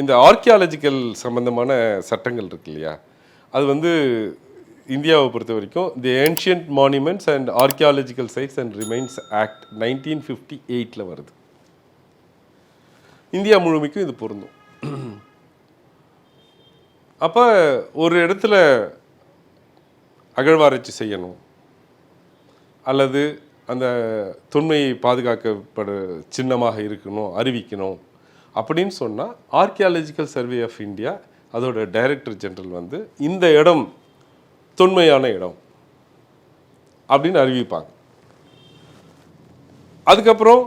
இந்த ஆர்கியாலஜிக்கல் சம்பந்தமான சட்டங்கள் இருக்கு இல்லையா? அது வந்து இந்தியாவை பொறுத்த வரைக்கும் the ancient monuments and archaeological sites and remains act nineteen fifty எயிட்டில் வருது. இந்தியா முழுமைக்கும் இது பொருந்தும். அப்போ ஒரு இடத்துல அகழ்வாராய்ச்சி செய்யணும். அல்லது அந்த தொன்மையை பாதுகாக்கப்பட சின்னமாக இருக்கணும் அறிவிக்கணும். அப்படின்னு சொன்னால் ஆர்கியாலஜிக்கல் சர்வே ஆஃப் இந்தியா அதோட டைரக்டர் ஜெனரல் வந்து இந்த இடம் தொன்மையான இடம் அப்படின்னு அறிவிப்பாங்க. அதுக்கப்புறம்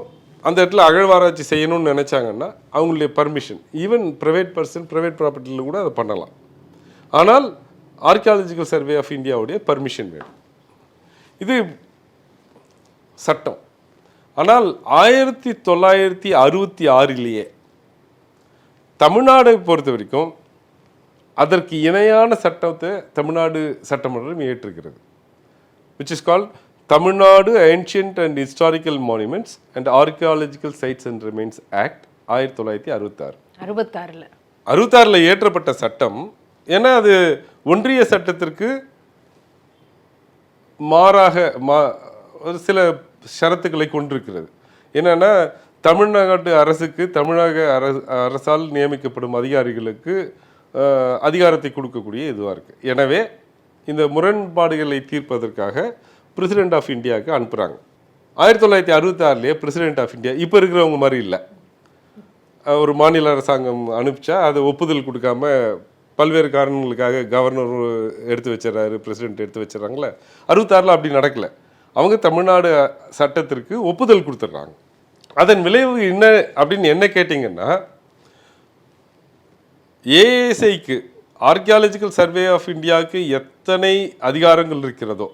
அந்த இடத்துல அகழ்வாராய்ச்சி செய்யணும்னு நினச்சாங்கன்னா அவங்களுடைய permission even private person private ப்ராப்பர்ட்டியில் கூட அதை பண்ணலாம். ஆனால் ஆர்கியாலஜிக்கல் சர்வே ஆஃப் இந்தியாவுடைய பர்மிஷன் வேணும். இது சட்டம். ஆனால் ஆயிரத்தி தொள்ளாயிரத்தி அறுபத்தி ஆறிலேயே தமிழ்நாடை பொறுத்த வரைக்கும் அதற்கு இணையான சட்டத்தை தமிழ்நாடு சட்டமன்றம் இயற்றுகிறது which is called Tamil Nadu ancient and historical monuments and archaeological sites and remains act ஆயிரத்தி தொள்ளாயிரத்தி அறுபத்தாறு. அறுபத்தாறுல. அறுபத்தாறில் இயற்றப்பட்ட சட்டம் ஏன்னா அது ஒன்றிய சட்டத்திற்கு மாறாக மா ஒரு சில ஷரத்துக்களை கொண்டிருக்கிறது. என்னன்னா தமிழ்நாடு அரசுக்கு தமிழக அரசால் நியமிக்கப்படும் அதிகாரிகளுக்கு அதிகாரத்தை கொடுக்கக்கூடிய இதுவாக இருக்குது எனவே இந்த முரண்பாடுகளை தீர்ப்பதற்காக பிரசிடென்ட் ஆஃப் இந்தியாவுக்கு அனுப்புகிறாங்க ஆயிரத்தி தொள்ளாயிரத்தி அறுபத்தாறுலேயே பிரசிடென்ட் ஆஃப் இந்தியா இப்போ இருக்கிறவங்க மாதிரி இல்லை. ஒரு மாநில அரசாங்கம் அனுப்பிச்சா அதை ஒப்புதல் கொடுக்காம பல்வேறு காரணங்களுக்காக கவர்னர் எடுத்து வச்சிடறாரு பிரசிடென்ட் எடுத்து வச்சிடறாங்களே அறுபத்தாறில் அப்படி நடக்கல. அவங்க தமிழ்நாடு சட்டத்திற்கு ஒப்புதல் கொடுத்துட்றாங்க. அதன் விளைவு என்ன அப்படின்னு என்ன கேட்டிங்கன்னா ஏஎஸ்ஐக்கு ஆர்கியாலஜிக்கல் சர்வே ஆஃப் இந்தியாவுக்கு எத்தனை அதிகாரங்கள் இருக்கிறதோ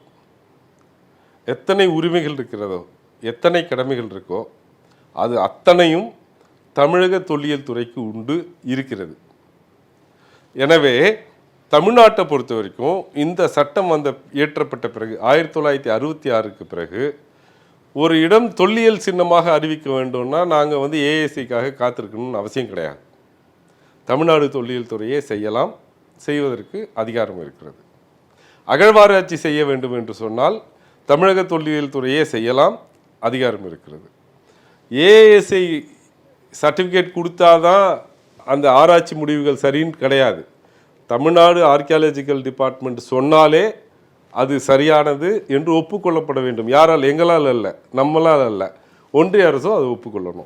எத்தனை உரிமைகள் இருக்கிறதோ எத்தனை கடமைகள் இருக்கோ அது அத்தனையும் தமிழக தொல்லியல் துறைக்கு உண்டு இருக்கிறது. எனவே தமிழ்நாட்டை பொறுத்த வரைக்கும் இந்த சட்டம் வந்த இயற்றப்பட்ட பிறகு ஆயிரத்தி தொள்ளாயிரத்தி அறுபத்தி ஆறுக்கு பிறகு ஒரு இடம் தொல்லியல் சின்னமாக அறிவிக்க வேண்டும்னா நாங்கள் வந்து ஏஎஸ்சிக்காக காத்திருக்கணும்னு அவசியம் கிடையாது. தமிழ்நாடு தொல்லியல் துறையே செய்யலாம். செய்வதற்கு அதிகாரம் இருக்கிறது. அகழ்வாராய்ச்சி செய்ய வேண்டும் என்று சொன்னால் தமிழக தொல்லியல் துறையே செய்யலாம். அதிகாரம் இருக்கிறது. ஏஎஸ்ஐ சர்டிஃபிகேட் கொடுத்தாதான் அந்த ஆராய்ச்சி முடிவுகள் சரின்னு கிடையாது. தமிழ்நாடு ஆர்கியாலஜிக்கல் டிபார்ட்மெண்ட் சொன்னாலே அது சரியானது என்று ஒப்புக்கொள்ளப்பட வேண்டும். யாரால்? எங்களால் அல்ல. நம்மளால் அல்ல. ஒன்றிய அரசும் அதை ஒப்புக்கொள்ளணும்.